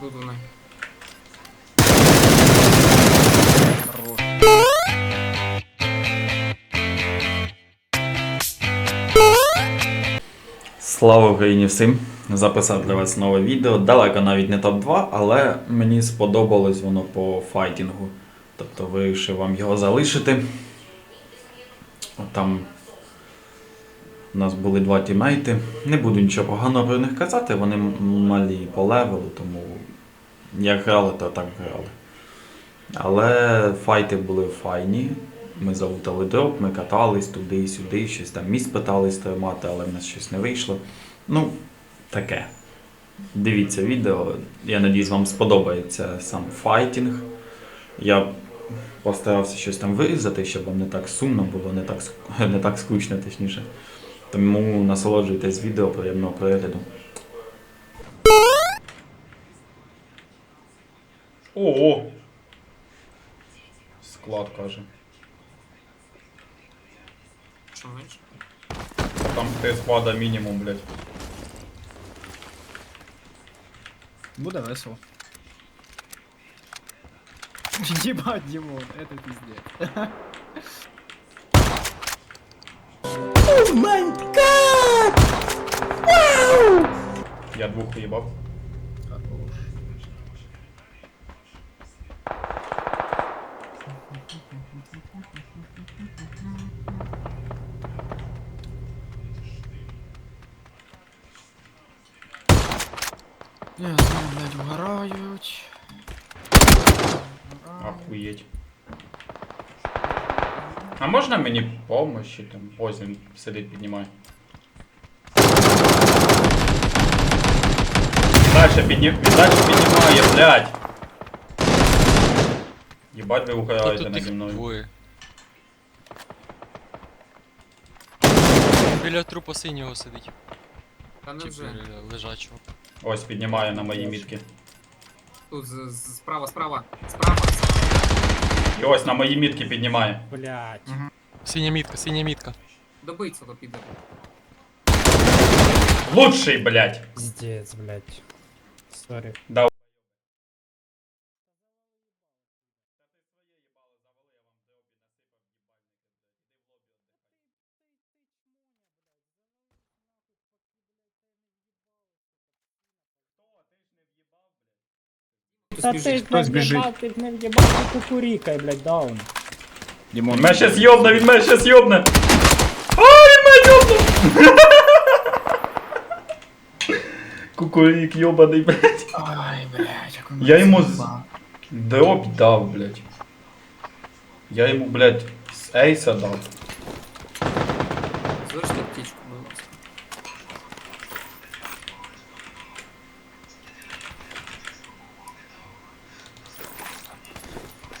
Вони. Хорош. Слава Україні всім! Записав для вас нове відео. Далеко навіть не топ-2, але мені сподобалось воно по файтінгу. Тобто вирішив вам його залишити. Там у нас були два тімейти. Не буду нічого поганого про них казати, вони малі по левелу, тому як грали, то так грали. Але файти були файні. Ми залутали дроп, ми катались туди і сюди, щось там міст питались тримати, але в нас щось не вийшло. Ну, таке. Дивіться відео. Я надіюсь, вам сподобається сам файтінг. Я постарався щось там вирізати, щоб вам не так сумно було, не так, не так скучно, точніше. Тому насолоджуйтесь відео, приємного перегляду. Ого! Склад каже. Менше? Там ти склада мінімум, блядь. Буде весело. Ебать, Димон, это пиздец. Я двох уїбав. Хорош. Я знаю, блядь, вгорають. Охуєть. А можна мені помощі там Озін сидить піднімає? Дальше підні... Дальше піднімає, блядь. Єбать ви тут наді мною. двоє. Біля трупа синього сидить. Та не Чи вже. біля лежачого. Ось піднімає на мої мітки. Тут з- з- справа, справа. Справа. І ось на мої мітки піднімає. Блять. Синя мітка, синя мітка. Добить цього піде. Лучший, блядь! Пиздец, блять. Сори. Да. Та ти ж Хтось біжить. в'єбав, ти б не в'єбав, ти кукурікай, блять, даун. Димон. Він мене щас йобне, він мене щас йобне! А, він мене йобне! Кукурик йобаний, блядь. Ай, блядь, як он Я йому з- заїбав. Дроп дав, блядь. Я йому, блядь, з ейса дав. Залиште птічку, будь ласка.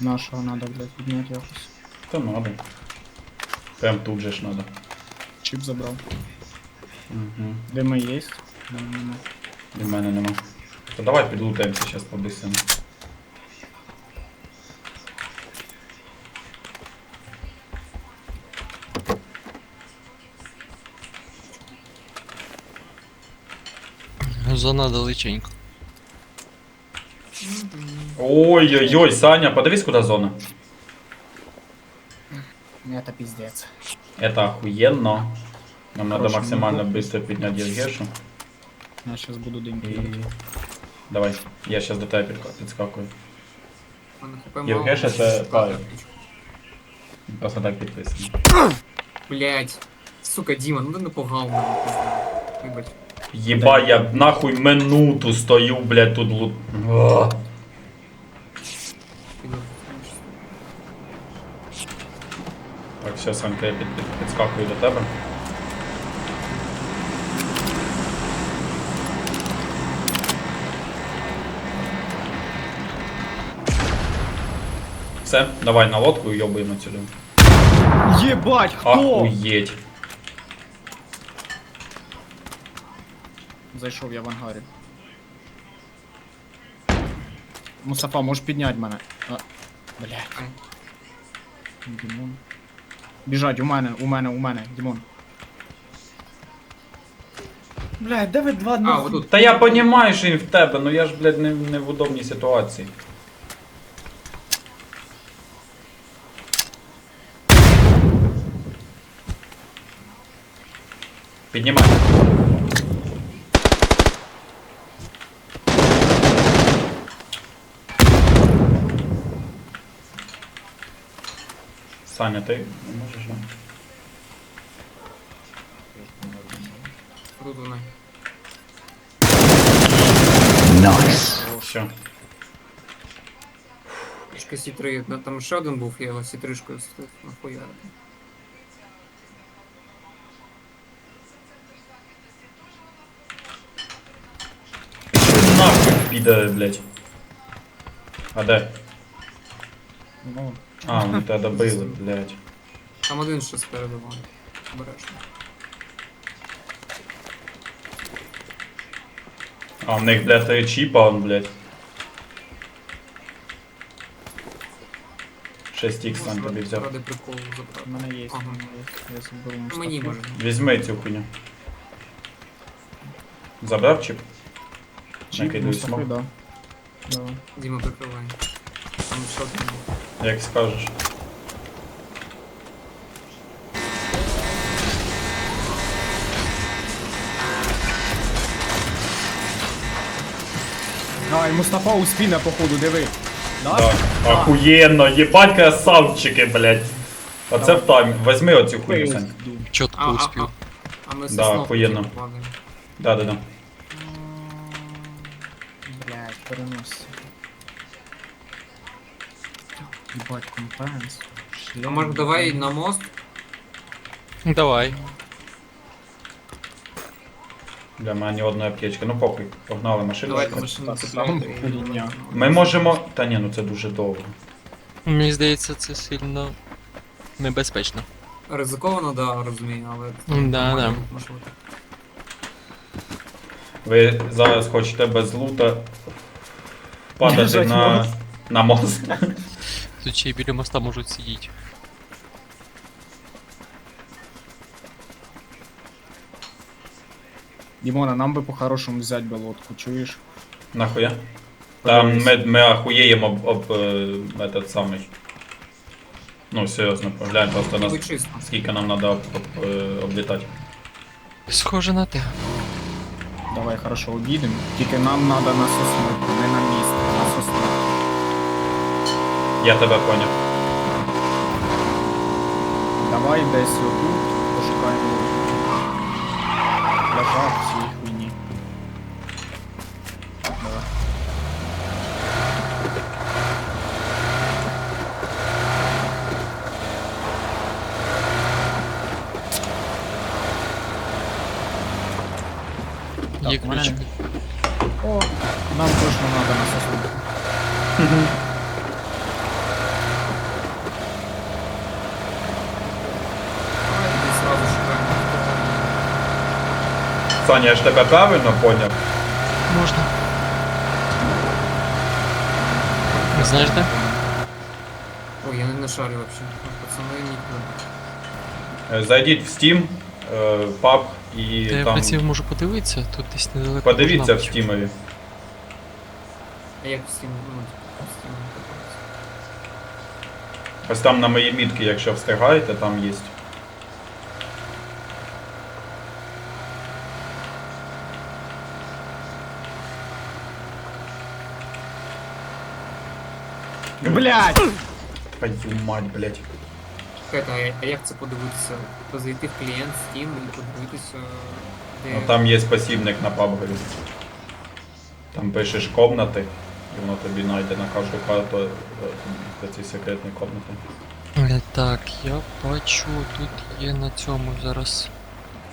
Нашого надо, блядь, підняти якось. Та надо. Прям тут же ж надо. Чип забрав. Угу. Дима є? Дима нема. В мене нема. То давай підлутаємося зараз побисимо. Зона далеченько. Ой-ой-ой, Саня, подивись, куда зона. Это пиздец. Это охуенно. Нам надо Хорошо, максимально ну, быстро поднять Ергешу. Я сейчас буду дымки. И... Давай, я сейчас до тебе підка- підскакую. У мене хп мало. Євгеша, це Шукати пара. птічку. Просто так підписано. Блять. Сука, Діма, ну ти не погав мене. пизда. Вибач. Єба, я нахуй минуту стою, блядь, тут лут. Все, Санька, я під, під, підскакую до тебе. Все, давай на лодку і йобуємо сюди. Ебать, кто? Охуєть. Зайшов я в ангарі. Мустафа, можеш підняти мене. А, блядь. Ай. Біжать, у мене, у мене, у мене, Дімон. Блядь, де ви два А, нахуй? отут. Та я понімаю, що він в тебе, ну я ж, блядь, не, не в удобній ситуації. Піднімай. Саня, ти не можеш, да? Тут вона. Все. Трішка Сі3. Ну, Там ще один був, я його Сі3шкою. Нахуя. Нахуй піде, блядь. А де? Ну, А, вони тебе добили, блядь. Там один ще спереду вон. Обережно. А в них, блядь, той чіпа, он, блядь. 6х сам тобі взяв. Ради приколу забрати. в мене є, в Ага. мене є. Я заберу Мустафу. Мені може. Візьми цю хуйню. Забрав чіп? Чіп Накидаю Мустафи, смок. да. Да. Діма прикриває. Там ще один був. Як скажеш. А, і Мустафа у спіна, походу, диви. Да? Да. Охуєнно, їбать красавчики, блядь. Оце в таймі. Возьми оцю хуйню, Сань. А, Чітко а, успів. а, а ми Да, сосновку охуєнно. Да, да, да. Блядь, переносся. Ебать, компенс. А може давай на мост? Давай. Для мене ні одної аптечки. Ну похуй, погнали машину. Давайте машину цепляємо. Ми можемо. Та ні, ну це дуже довго. Мені здається, це сильно небезпечно. Ризиковано, да, розумію, але... Да, да. Ви зараз хочете без лута падати на, на мост. Тут ще й біля моста можуть сидіти. Дімона, нам би по-хорошому взяти би лодку, чуєш? Нахуя? Там ми, ми ахуєємо об, об е, этот самий. Ну, серйозно, поглянь просто на Ніби чисто. скільки нам треба об, об, е, облітати. Схоже на те. Давай, хорошо, обійдемо. Тільки нам треба на сосновку, Я тебе поняв. Давай десь отут пошукаємо пляжа всій хуйні. Давай. Є Так, у мене- ключики. Саня, я ж тебе правильно поняв? Можна. Знаєш де? Ой, я не нашарю вообще. Пацани нікуди. Е, Зайдіть в Steam, е, PUB і Та я там. принципі можу подивитися, тут десь недалеко. Подивіться в. Стімові. А як в Steam? Ну, Steam не. Ось там на мої мітки, якщо встигаєте, там є. Блять! Твою мать, блять. Чекайте, а як це подивитися? Тобто Зайти в клієнт Steam і подивитися, де... Ну там є посібник на PUBG. Там пишеш комнати, і воно тобі знайде на кожну карту е, ці секретні комнати. Е, Так, я бачу, тут є на цьому зараз.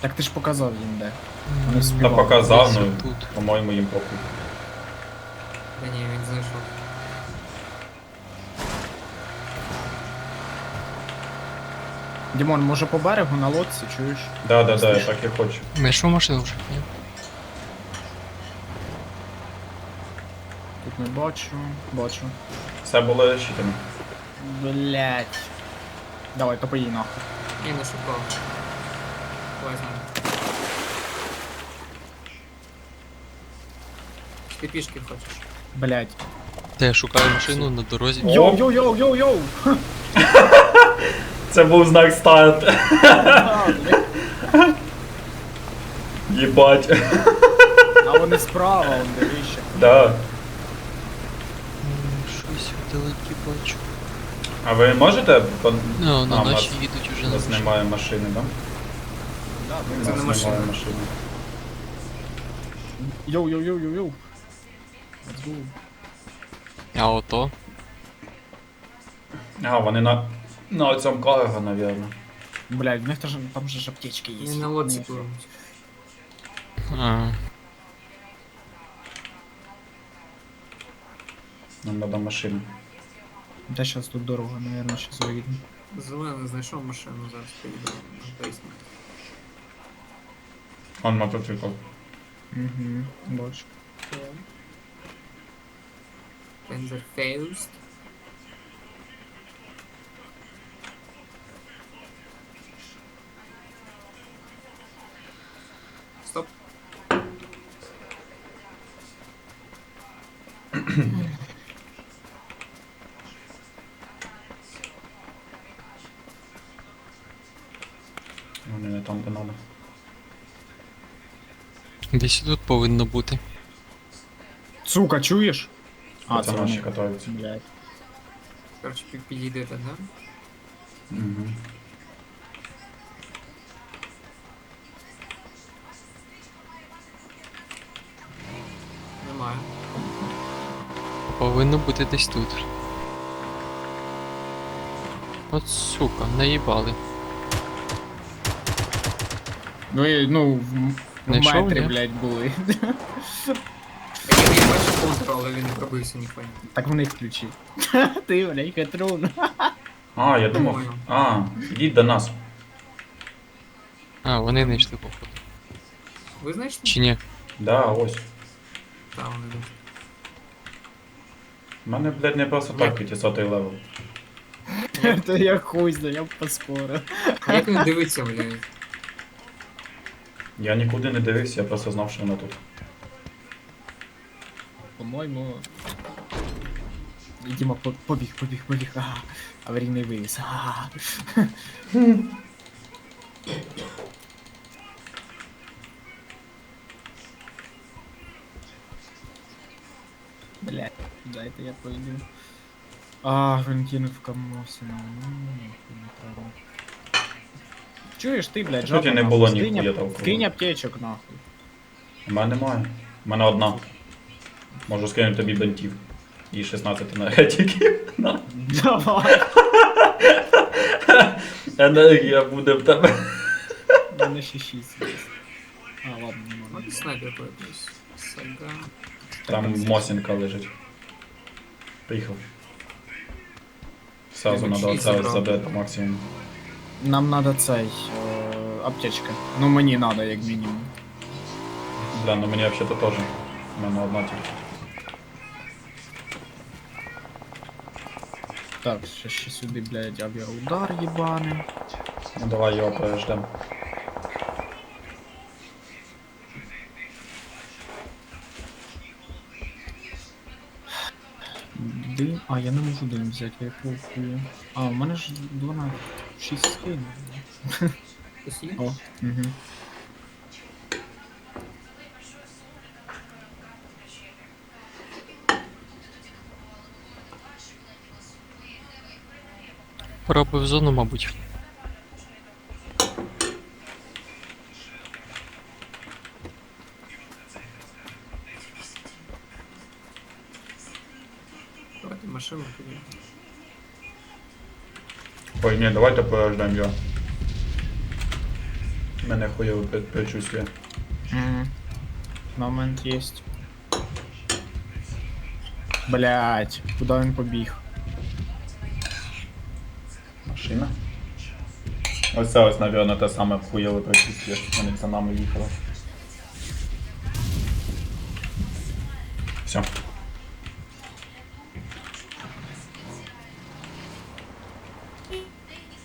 Так ти ж показав їм де. Вони Та співали. показав, ну, тут. по-моєму, їм похуй. Та ні, він знайшов. Дімон, може по берегу на лодці, чуєш? Да, да, да, я так і хочу. Знайшов машину вже? Ні? Тут не бачу. Бачу. Все було розчитано. Блять. Давай, топи її нахуй. Я не шукав. Возьму. Ти пішки хочеш. Блять. Та я шукаю машину на дорозі. Йоу, йоу, йоу, йоу, йоу. Це був знак старт. Єбать. А вони справа, он дивіться. Да. Щось вдалекі бачу. А ви можете? по- Ну, на А, у наші вас- їдуть уже У на вас машині. немає машини, да? У Це нас машина. немає машини. Йоу, йоу, йоу, йоу, йоу. Let's go. А ото. А, вони на. На цьому карго, навірно. Блять, в них теж там же ж аптечки є. Не на лодці Ні. пливуть. А, Нам треба машину. Та щас тут дорога, наверное, щас виїдемо. Зелений знайшов машину, зараз поїду на пейсні. Он мотоцикл. Угу, бачу. Panzer Десь тут повинно бути. Сука, чуєш? А, це наші вони. катаються. Блять. Короче, пі- підійдете, да? Угу. Немає. Повинно бути десь тут. От сука, наїбали. Ну, і, ну, в, в Знайшов, метрі, ні? блять, були. Я, бачив контур, але він не пробився ніхуя. так вони ключі. Ти, блять, хитрун. А, я думав. А, ідіть до нас. А, вони не йшли походу. Ви знайшли? Чи ні? Да, ось. Так, вони йдуть. У мене, блядь, не просто так 500 левел. Та я хуй знаю, я б поспорив. А як він дивиться, блядь? Я нікуди не дивився, я просто знав, що вона тут. По-моєму. Діма, по- побіг, побіг, побіг. Ага. Аварійний вивіз. Ага. Блять, дайте я пойду. А, він кинув камосина. Ну, не треба. Чуєш ти, блядь, жопа, не було скинь ніхуя. Скинь аптечок, нахуй. У мене немає. У мене одна. Можу скинути тобі бентів. І 16 енергетиків. На. Давай. Енергія буде в тебе. У мене ще 6 є. А, ладно, не можна. От снайпер появився. Сага. Там Мосінка лежить. Поїхав. Сразу Ти надо мочись оце забрав. максимум. Нам надо цей е, аптечка. Ну мені надо, як мінімум. Бля, ну мені взагалі теж. У мене одна тільки. Так, ще, ще сюди, блядь, авіаудар їбаний. Ну давай його переждем. Дим. А, я не можу дим взяти, я похую. А, у мене ж 12. 6 скин. Хтось є? О, угу. Пора би в зону, мабуть. Ой, ні, давайте переждем його. У мене хуйове пе- предчувствие. Угу. Момент есть. Блять, куди він побіг? Машина. Ось це ось, напевно, те саме хуйове предчувствие. Вони за нами їхали. Все.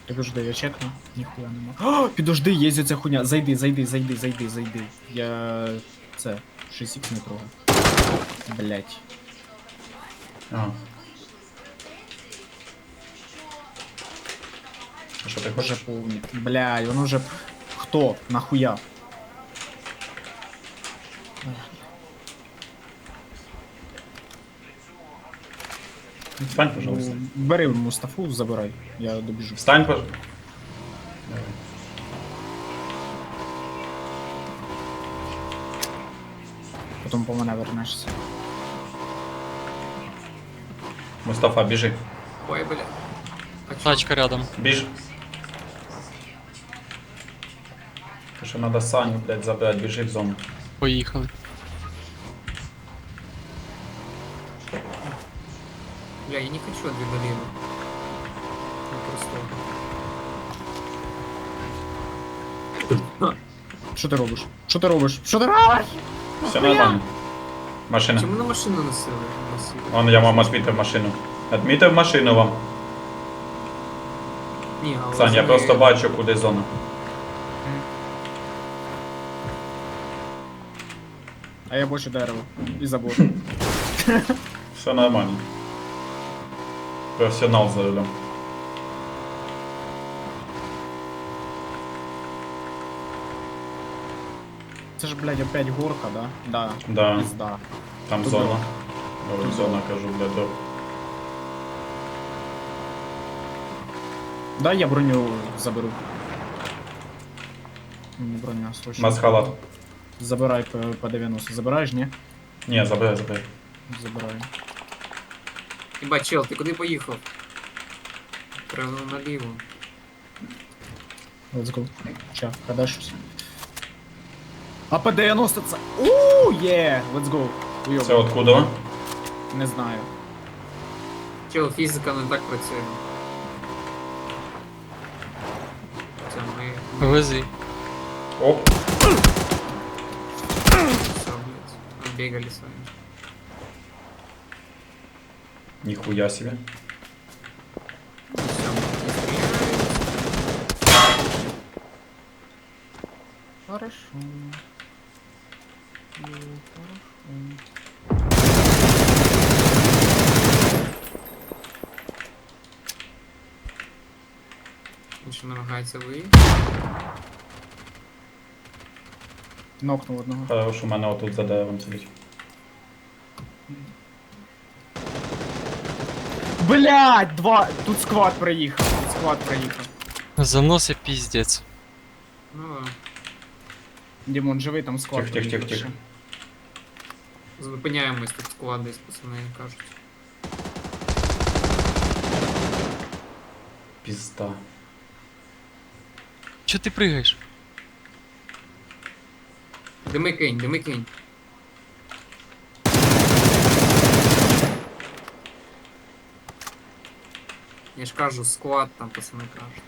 Підожди, я чекну. Ніхуя нема. О, підожди, є ця хуйня. Зайди, зайди, зайди, зайди, зайди. Я. Це. 6 не трогай. Блять. А Що ти Вже хочеш? повні. Блядь, воно вже... Хто? Нахуя? Встань, пожалуйста. Бери Мустафу, забирай. Я добіжу. Встань, пожалуйста. Потім по мене вернешся. Мустафа, біжи. Ой, бля. Тачка рядом. Біж. Що надо Саню, блядь, забрати, біжи в зону. Поїхали. Бля, я не хочу адреналину. Не просто. Що ти робиш? Що ти робиш? Що ти робиш? Все нормально. Машина. Чому на машину носили? Вон я вам відмітив машину. Відмітив машину вам. Ні, але Сань, я просто бачу, куди зона. А я бачу дерево. І забор. Все нормально. Професіонал за рулем. Це ж, блядь, опять горка, да? Да. Да, Пизда. там Тут зона. Говорю, зона, кажу, блядь, до. Да, я броню заберу. Мені броня срочно. Масхалат. Забирай по, по 90. Забираєш, ні? Ні, забирай, забирай. Забираю. Єба, чел, ти куди поїхав? Треба наліво. Let's go. Ща, продай щось. А по 90 це... Ууу, є! Let's go. Уйоб. Це откуда? Не знаю. Чел, фізика не так працює. Це ми... Вези. Оп. Все, блядь. Бегали с вами. Ніхуя себе. Хорошо. Хорошо. Намагається ви. Нокнув одного. Хорош, у мене отут за деревом сидить. Блять, два. Тут сквад проїхав. Тут сквад проїхав. Заноси піздець. Ну, Дімон, живий там сквад. Тих, тих, тих, проїхав тих. зупиняємось тут склад десь, пацани кажуть. Пізда. Чо ти пригаєш? Дими кинь, дими кинь. Я ж кажу, склад там пацани кажуть.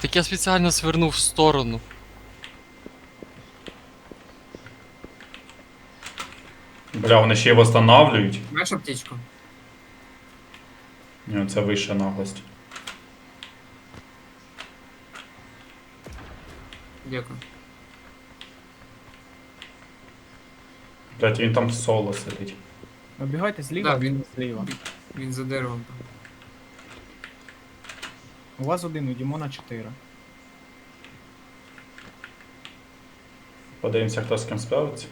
Так я спеціально свернув в сторону. Бля, вони ще й восстанавлюють. Маєш аптечку? Ні, це вища наглость. Дякую. Блять, він там соло сидить. Обігайте зліва, Да, він- зліва. Він за деревом там. У вас один, у Дімона 4. Подивимося, хто з ким справиться.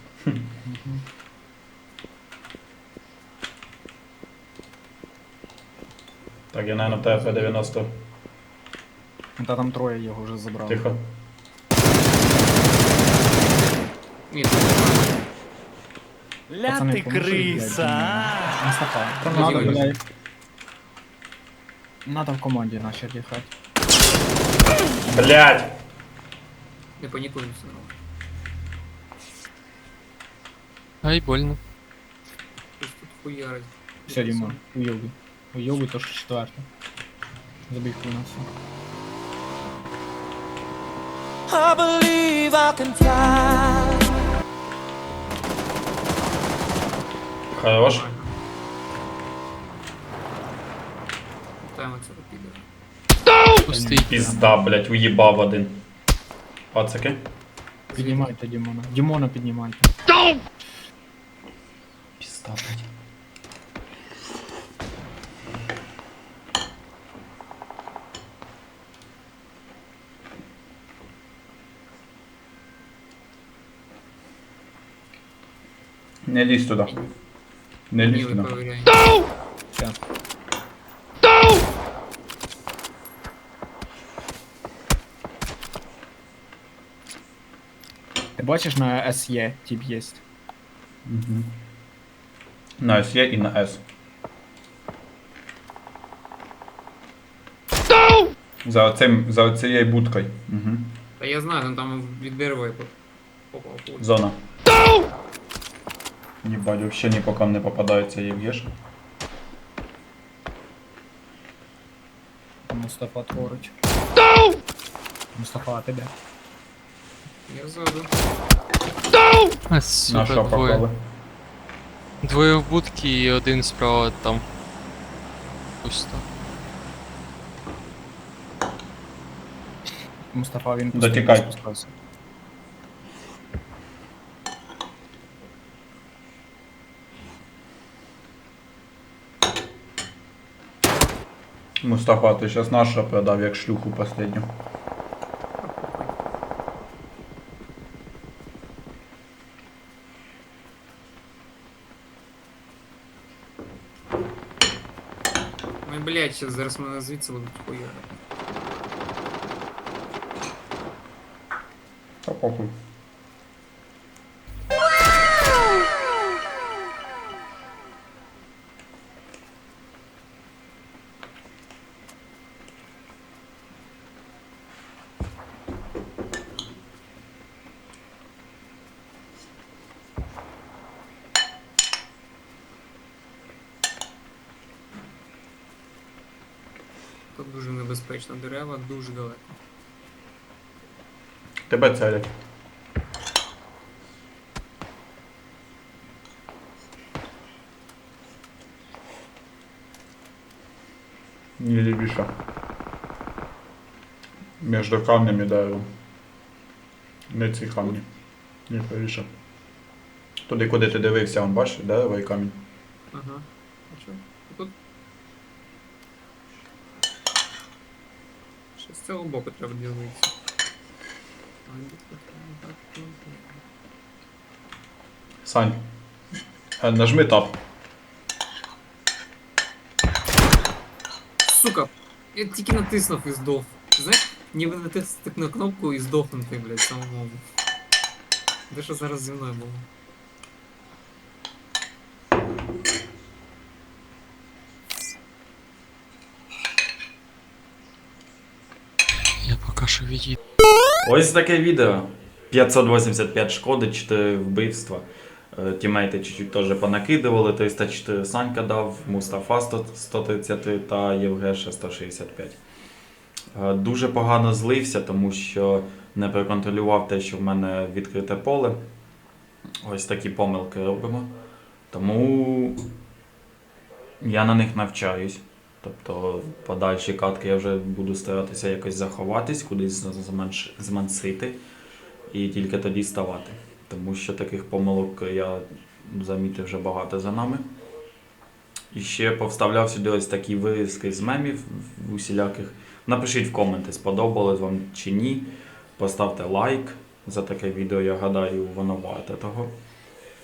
Так, я, наверное, ТФ 90. Та там троє його вже забрали. Тихо. Ні, тут немає. Ля Пацани, ти поможіть, криса! Там Надо, блядь. Надо в команді нашій дихати. Блять! Не панікуй, все нормально. Ай, больно. Щось тут хуярить. Все, Дімон, уйобуй. Уйобуй, то що четверте. Забіг у нас. I believe I can fly. Хорош. Нормально. Хватаємо цього підера. Пустий. Пізда, блять, уїбав один. Пацаки. Піднімайте Дімона. Дімона піднімайте. Пізда, блять. Не лізь туди. Не лізь туди. повіряєте. бачиш на SE тип є. Угу. На S є і на S. За оцим, за оцією будкою. Угу. Та я знаю, ну там від дерева я попав. Зона. Ебать, вообще ни по ком не попадается Евгеш. Мустафа творить. Мустафа, а тебе? Я ззаду. А, сука, що двоє. попали? Двоє в будці і один справа там. Пусто. Мустафа він Дотікай. спускався. Мустафа, ти сейчас наша продав як шлюху последню. Ну, блядь, зараз мене звідси будуть хуяри. Та похуй. Дуже небезпечно. Дерева дуже далеко. Тебе целять. Не левиша. Между камнями деревом. Не ці камні. Не правіше. Туди, куди ти дивився, он бачиш, дерево і камінь. Ага. А що? Тут. З цього боку треба так. Сань. е, Нажми тап. Сука! Я тільки натиснув і здох. Знаєш, ніби натиснути на кнопку і здохнути, блядь, самому. Де що зараз зі мною було? Я поки. Ось таке відео. 585 шкоди, 4 вбивства. Е, Тімейти чуть-чуть теж понакидували. 304 Санька дав, Мустафа 100 133 та Євгеша 165. Е, Дуже погано злився, тому що не проконтролював те, що в мене відкрите поле. Ось такі помилки робимо. Тому я на них навчаюсь. Тобто подальші катки я вже буду старатися якось заховатись, кудись змансити і тільки тоді ставати. Тому що таких помилок я замітив вже багато за нами. І ще повставляв сюди ось такі вирізки з мемів усіляких. Напишіть в коменти, сподобалось вам чи ні. Поставте лайк за таке відео, я гадаю, воно варте того.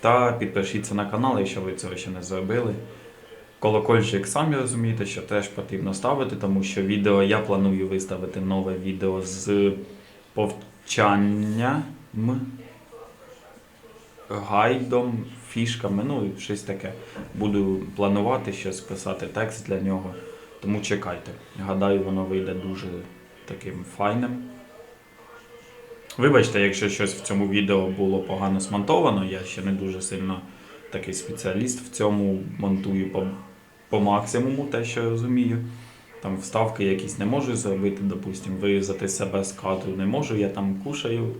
Та підпишіться на канал, якщо ви цього ще не зробили. Колокольчик, самі розумієте, що теж потрібно ставити, тому що відео я планую виставити нове відео з повчанням, гайдом, фішками, ну щось таке. Буду планувати щось писати текст для нього. Тому чекайте. Гадаю, воно вийде дуже таким файним. Вибачте, якщо щось в цьому відео було погано смонтовано, я ще не дуже сильно такий спеціаліст в цьому монтую по, по максимуму, те, що я розумію. Там вставки якісь не можу зробити, допустим, вирізати себе з кадру не можу, я там кушаю.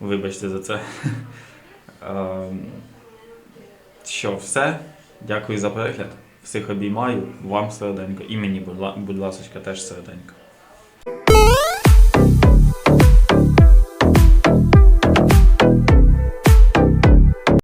Вибачте за це. Ем, Що, все. Дякую за перегляд. Всіх обіймаю, вам серденько. І мені, будь ла- ласка, теж серденько.